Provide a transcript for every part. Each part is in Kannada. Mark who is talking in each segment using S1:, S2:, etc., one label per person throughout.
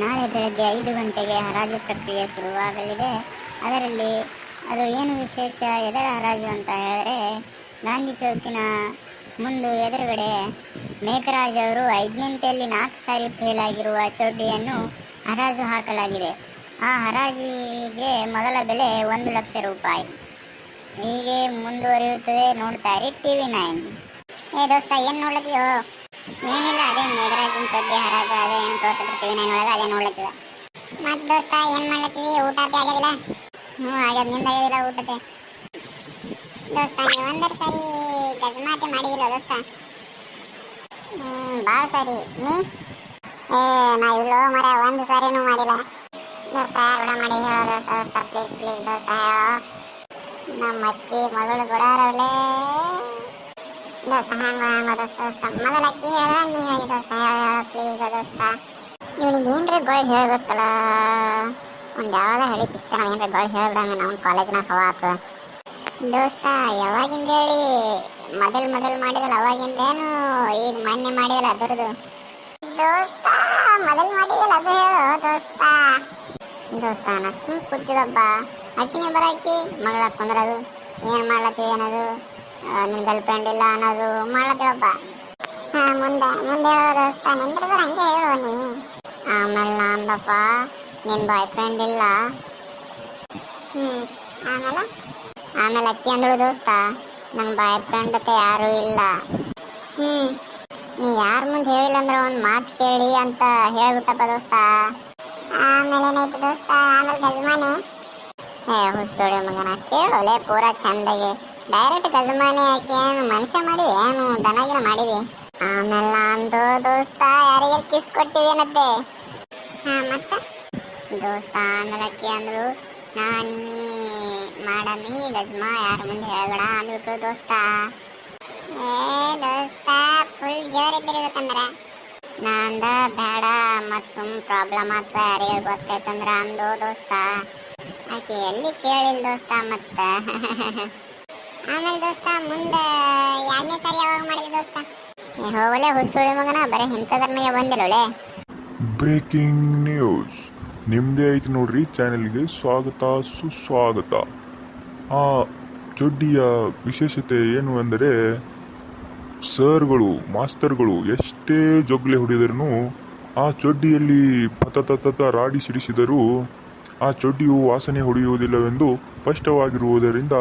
S1: ನಾಳೆ ಬೆಳಗ್ಗೆ ಐದು ಗಂಟೆಗೆ ಹರಾಜು ಪ್ರಕ್ರಿಯೆ ಶುರುವಾಗಲಿದೆ. ಅದರಲ್ಲಿ ಅದು ಏನು ವಿಶೇಷ? ಎದರ ಹರಾಜು ಅಂತ ಹೇಳಿದ್ರೆ, ಗಾಂಧಿ ಚೌಕಿನ ಮುಂದು ಎದುರುಗಡೆ ಮೇಘರಾಜ್ ಅವರು ಐದನಿಂತೆಯಲ್ಲಿ ನಾಲ್ಕು ಸಾರಿ ಫೇಲ್ ಆಗಿರುವ ಚೌಡಿಯನ್ನು ಹರಾಜು ಹಾಕಲಾಗಿದೆ. ಆ ಹರಾಜಿಗೆ ಮೊದಲ ಬೆಲೆ ಒಂದು ಲಕ್ಷ ರೂಪಾಯಿ. ಹೀಗೆ ಮುಂದುವರಿಯುತ್ತದೆ ನೋಡ್ತಾ ಇರಿ ಟಿ ವಿ ನೈನ್. ಏ ದೋಸ್ತ, ಏನು ನೋಡಿದ್ಯೋ ಏನಿಲ್ಲ, ಅದೇ ಮೇಘರಾಜಿನ ಚಡ್ಡಿ ಹರಾಜು, ಅದೇ ಏನು ನಾನು ಒಳಗೆ ಅದೇ ನೋಡ್ಲತ್ತಿದ. ಮತ್ತೆ ದೋಸ್ತ, ಏನು ಮಾಡ್ಲತ್ತೀವಿ ಊಟ ಅದೇ ಆಗ್ಯದಿಲ್ಲ? ಹ್ಞೂ ಆಗ್ಯದ ನಿಂದ ಆಗ್ಯದಿಲ್ಲ ಊಟತೆ ದೋಸ್ತ, ನೀವು ಒಂದರ ಸಾರಿ ಗಜಮಾತೆ ಮಾಡಿದಿಲ್ಲ ದೋಸ್ತ? ಹ್ಞೂ ಭಾಳ ಸಾರಿ. ನೀ? ಏ, ನಾ ಇಲ್ಲೋ ಮರ ಒಂದು ಸಾರಿನೂ ಮಾಡಿಲ್ಲ. ದೋಸ್ತ ರೂಢ ಮಾಡಿ ಹೇಳೋ ದೋಸ್ತ ದೋಸ್ತ ಪ್ಲೀಸ್ ಪ್ಲೀಸ್ ದೋಸ್ತ, ಹೇಳೋ. ನಮ್ಮ ಅತ್ತಿ ಮಗಳು ಕೊಡಾರವಳೆ ದೋಸ್ತ ಹಂಗ ಹಂಗ ದೋಸ್ತ ದೋಸ್ತ. ಮೊದಲ ಹೇಳ ನೀ ಹೇಳಿ ದೋಸ್ತ ಹೇಳ ಪ್ಲೀಸ್ ಅದಷ್ಟ ಇವನಿಗೆ ಏನ್ರ ಗೋಳ್ ಹೇಳ್ಬೇಕಲ್ಲ ಒಂದು ಯಾವಾಗ ಹಳಿ ಪಿಕ್ಚರ್ ಏನ್ರ ಗೋಳ್ ಹೇಳ್ಬಿಡಂಗ ನಮ್ಮ ಕಾಲೇಜ್ನಾಗ ಹವಾ ದೋಸ್ತ, ಯಾವಾಗಿಂದ ಹೇಳಿ? ಮೊದಲ್ ಮೊದಲ್ ಮಾಡಿದಲ್ಲ ಅವಾಗಿಂದೇನು ಈಗ ಮೊನ್ನೆ ಮಾಡಿದಲ್ಲ ಅದರದು. ದೋಸ್ತ, ಮೊದಲ್ ಮಾಡಿದಲ್ಲ, ಅದು ಹೇಳು, ದೋಸ್ತ. ದೋಸ್ತ, ನಾ ಸುಮ್ ಕೂತಿದಪ್ಪ ಅಕ್ಕಿನೇ ಬರಾಕಿ, ಮಗಳ ಕುಂದ್ರದು. ಏನು ಮಾಡ್ಲತ್ತಿ ಅನ್ನೋದು? ನಿನ್ನ ಗರ್ಲ್ ಫ್ರೆಂಡ್ ಇಲ್ಲ ಅನ್ನೋದು ಮಾಡ್ಲತ್ತೀವಪ್ಪ ಮುಂದೆ ಮುಂದೆ ಹೇಳೋ ದೋಸ್ತ ನಿಂದ್ರದ್ರೆ ಹಂಗೆ ಹೇಳು ನೀ ಆಮೇಲೆ ನಾ ಅಂದಪ್ಪ ನಿನ್ನ ಬಾಯ್ ಫ್ರೆಂಡ್ ಇಲ್ಲ. ಹ್ಞೂ ಆಮೇಲೆ? ಆಮೇಲೆ ಅಕ್ಕಿ ಅಂದಳು ದೋಸ್ತ ನನ್ನ ಬಾಯ್ ಫ್ರೆಂಡ್ ಅಂತ ಯಾರು ಇಲ್ಲ. ಹ್ಮ್, ನೀ ಯಾರ ಮುಂದೆ ಹೇಳಿಲ್ಲ ಅಂದ್ರೆ ಒಂದು ಮಾತು ಕೇಳಿ ಅಂತ ಹೇಳ್ಬಿಟ್ಟಪ್ಪ ದೋಸ್ತ. ಆಮೇಲೆ ಏನಾಯ್ತು ದೋಸ್ತ? ಆಮೇಲೆ ಗಜಮಾನೆ? ಏ ಹುಸ್ಸೋಡಿ ಮಗನ ಕೇಳೋಲೆ ಪೂರಾ ಚಂದಾಗಿ. ಡೈರೆಕ್ಟ್ ಗಜಮಾನೆ ಹಾಕಿ ಏನು ಮನುಷ್ಯ ಮಾಡಿದೆ, ಏನು ದನಗಿನ ಮಾಡಿದೆ. ಆಮೇಲೆ ನಂದು ದೋಸ್ತ ಯಾರಿಗೆ ಕಿಸ್ ಕೊಟ್ಟಿದ್ದೇನತ್ತೆ ಹಾ, ಮತ್ತೆ? ದೋಸ್ತ ಆಮೇಲೆ ಅಕ್ಕಿ ಅಂದ್ರು, ನಾನೀ ಮಾಡಮಿ ಗಜ್ಮಾ, ಯಾರ ಮುಂದೆ ಹೇಳಬೇಡ ಅಂದ್ಬಿಟ್ಟು ದೋಸ್ತ. ಏ, ದೋಸ್ತ ಫುಲ್ ಜೋರ್ ಇದ್ದಿರ್ಬೇಕಂದ್ರ ನಂದ ಬೇಡ, ಮತ್ ಸುಮ್ ಪ್ರಾಬ್ಲಮ್ ಆತ ಯಾರಿಗೆ ಗೊತ್ತೈತಂದ್ರ ಅಂದು ದೋಸ್ತ. ಆಕೆ ಎಲ್ಲಿ ಕೇಳಿಲ್ಲ ದೋಸ್ತ ಮತ್ತ? ಆಮೇಲೆ ದೋಸ್ತ, ಮುಂದೆ ಎರಡನೇ ಸಾರಿ ಯಾವಾಗ ಮಾಡಿದೆ ದೋಸ್ತ?
S2: ಬ್ರೇಕಿಂಗ್ ನ್ಯೂಸ್ ನಿಮ್ಮದೇ ಐತಿ ನೋಡ್ರಿ ಚಾನೆಲ್ಗೆ ಸ್ವಾಗತ, ಸುಸ್ವಾಗತ. ಆ ಚೊಡ್ಡಿಯ ವಿಶೇಷತೆ ಏನು ಅಂದರೆ, ಸರ್ಗಳು, ಮಾಸ್ತರ್ಗಳು ಎಷ್ಟೇ ಜೊಗ್ಲೆ ಹೊಡೆದರೂ ಆ ಚೊಡ್ಡಿಯಲ್ಲಿ ಪತತತ ರಾಡಿ ಸಿಡಿಸಿದರೂ ಆ ಚೊಡ್ಡಿಯು ವಾಸನೆ ಹೊಡೆಯುವುದಿಲ್ಲವೆಂದು ಸ್ಪಷ್ಟವಾಗಿರುವುದರಿಂದ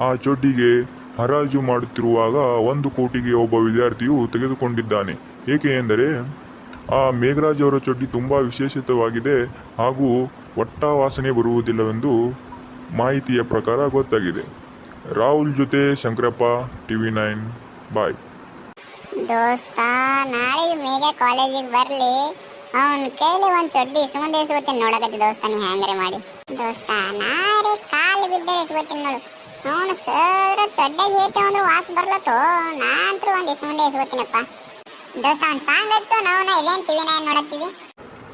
S2: ಆ ಚಡ್ಡಿಗೆ ಹರಾಜು ಮಾಡುತ್ತಿರುವಾಗ ಒಂದು ಕೋಟಿಗೆ ಒಬ್ಬ ವಿದ್ಯಾರ್ಥಿಯು ತೆಗೆದುಕೊಂಡಿದ್ದಾನೆ. ಏಕೆ ಎಂದರೆ, ಆ ಮೇಘರಾಜ್ ಅವರ ಚಡ್ಡಿ ತುಂಬ ವಿಶೇಷಿತವಾಗಿದೆ ಹಾಗೂ ಒಟ್ಟ ವಾಸನೆ ಬರುವುದಿಲ್ಲವೆಂದು ಮಾಹಿತಿಯ ಪ್ರಕಾರ ಗೊತ್ತಾಗಿದೆ. ರಾಹುಲ್ ಜೊತೆ ಶಂಕರಪ್ಪ, ಟಿವಿ ನೈನ್, ಬಾಯ್.
S1: ದೋಸ್ತ, ನಾಳೆ ಮೇಘ ಕಾಲೇಜಿಗೆ ಬರ್ಲಿ. ಅವನು ಒಂದ್ ಸುಮ್ಮನೆ ನೋಡಕತ್ತಿ ದೋಸ್ತ ಹ್ಯಾಂಗ್ರೆ ಮಾಡಿ. ದೋಸ್ತ, ನಾಳೆ ಕಾಲು ಬಿದ್ದರೆ ನೋಡು. ಅವನು ಸರ್ ಚಡ್ಡಾಗಿ ಹೇತೆ ಅಂದ್ರೆ ವಾಸ ಬರ್ಲತ್ತು? ನಾನಂತರೂ ಒಂದು ಇಸ್ ಮುಂದೆ ಇಸ್ಕೋತೀನಪ್ಪ ದೋಸ್ತ ಅವ್ನು ಸಾಂಗ್ ಹಚ್ಚು ನಾವು ಇದೇನು ಟಿವಿ ನೈನ್ ನೋಡತ್ತೀವಿ?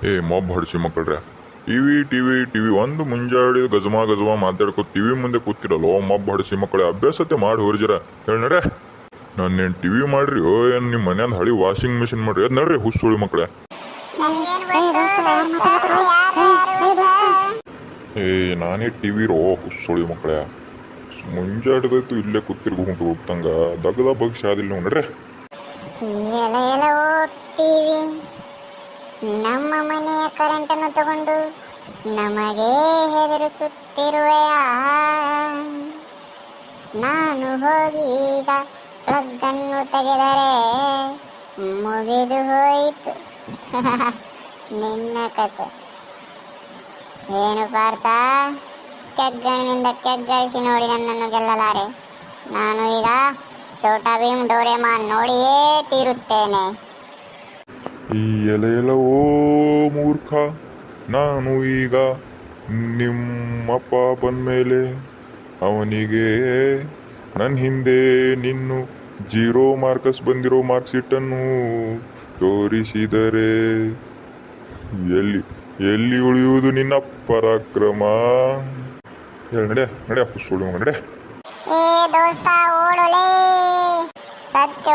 S2: ಏ ಮೊಬ್ ಹಡ್ಸಿ ಮಕ್ಕಳ್ರೆ. ಟಿವಿ ಟಿವಿ ಟಿವಿ ಒಂದು ಮುಂಜಾಡಿ ಗಜಮಾ ಗಜಮಾ ಮಾತಾಡ್ಕೋ ಟಿವಿ ಮುಂದೆ ಕೂತಿರಲ್ಲೋ ಮಬ್ಬ ಹಡ್ಸಿ ಮಕ್ಕಳೇ ಅಭ್ಯಾಸತೆ ಮಾಡಿ ಹೊರಜಿರ ಹೇಳಿ ನಡ್ರೆ ನಾನೇನು ಟಿವಿ ಮಾಡ್ರಿ? ಓ ಏನು ನಿಮ್ಮ ಮನ್ಯಾಗ ಹಳಿ ವಾಷಿಂಗ್ ಮಿಷಿನ್ ಮಾಡ್ರಿ? ಅದು ನಡ್ರಿ ಹುಸ್ಸುಳಿ ಮಕ್ಕಳೇ. ಏ ನಾನೇ ಟಿವಿ ರೋ ಹುಸ್ಸೋಳಿ ಮಕ್ಕಳೇ. ಮುಂಜಾಡ್ದೈತು ಇಲ್ಲೇ ಕೂತಿರ್ಗು ಹೊಂಟು ಹೋಗ್ತಂಗ ದಗದ ಬಗ್ಗೆ ಶಾದಿಲ್ಲ ನೋಡ್ರೆ. ನಡ್ರಿ
S1: ಎಲ ಎಲ ಓ ಟಿವಿ ನಮ್ಮ ಮನೆಯ ಕರೆಂಟನ್ನು ತಗೊಂಡು ನಮಗೆ ಹೆದರಿಸುತ್ತಿರುವ ನಾನು ಹೋಗಿ ಈಗ ಪ್ಲಗ್ ಅನ್ನು ತೆಗೆದರೆ ಮುಗಿದು ಹೋಯಿತು. ನಿನ್ನ ಕತೆ. ಏನು ಪಾರ್ಥ? ಕೆಗ್ಗಣ್ಣಿನಿಂದ ಕೆಗ್ಗಳಿಸಿ ನೋಡಿ ನನ್ನನ್ನು ಗೆಲ್ಲಲಾರೆ. ನಾನು ಈಗ ಛೋಟಾ ಭೀಮ್ ಡೋರೆಮಾನ್ ನೋಡಿಯೇ ತೀರುತ್ತೇನೆ.
S2: ಈ ಎಲೆ ಎಲ ಓ ಮೂರ್ಖ, ನಾನು ಈಗ ನಿಮ್ಮಪ್ಪ ಬಂದ್ಮೇಲೆ ಅವನಿಗೆ ನನ್ನ ಹಿಂದೆ ನಿನ್ನು ಜೀರೋ ಮಾರ್ಕಸ್ ಬಂದಿರೋ ಮಾರ್ಕ್ಸ್ ಶೀಟನ್ನು ತೋರಿಸಿದರೆ ಎಲ್ಲಿ ಎಲ್ಲಿ ಉಳಿಯುವುದು ನಿನ್ನ ಪರಾಕ್ರಮ? ಹೇಳಿ ನಡೆ ನಡೆ ಸುಳ್ಳು ನಡೆ.
S1: ಏ, ದೋಸ್ತ ಸತ್ಯ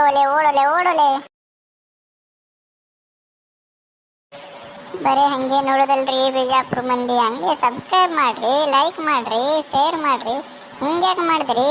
S1: ಬರೀ ಹಂಗೆ ನೋಡೋದಲ್ರಿ, ಬಿಜಾಪುರ ಮಂದಿ. ಹಂಗೆ ಸಬ್ಸ್ಕ್ರೈಬ್ ಮಾಡ್ರಿ ಲೈಕ್ ಮಾಡ್ರಿ ಶೇರ್ ಮಾಡ್ರಿ. ಹಿಂಗ್ಯಾಕೆ ಮಾಡಿದ್ರಿ?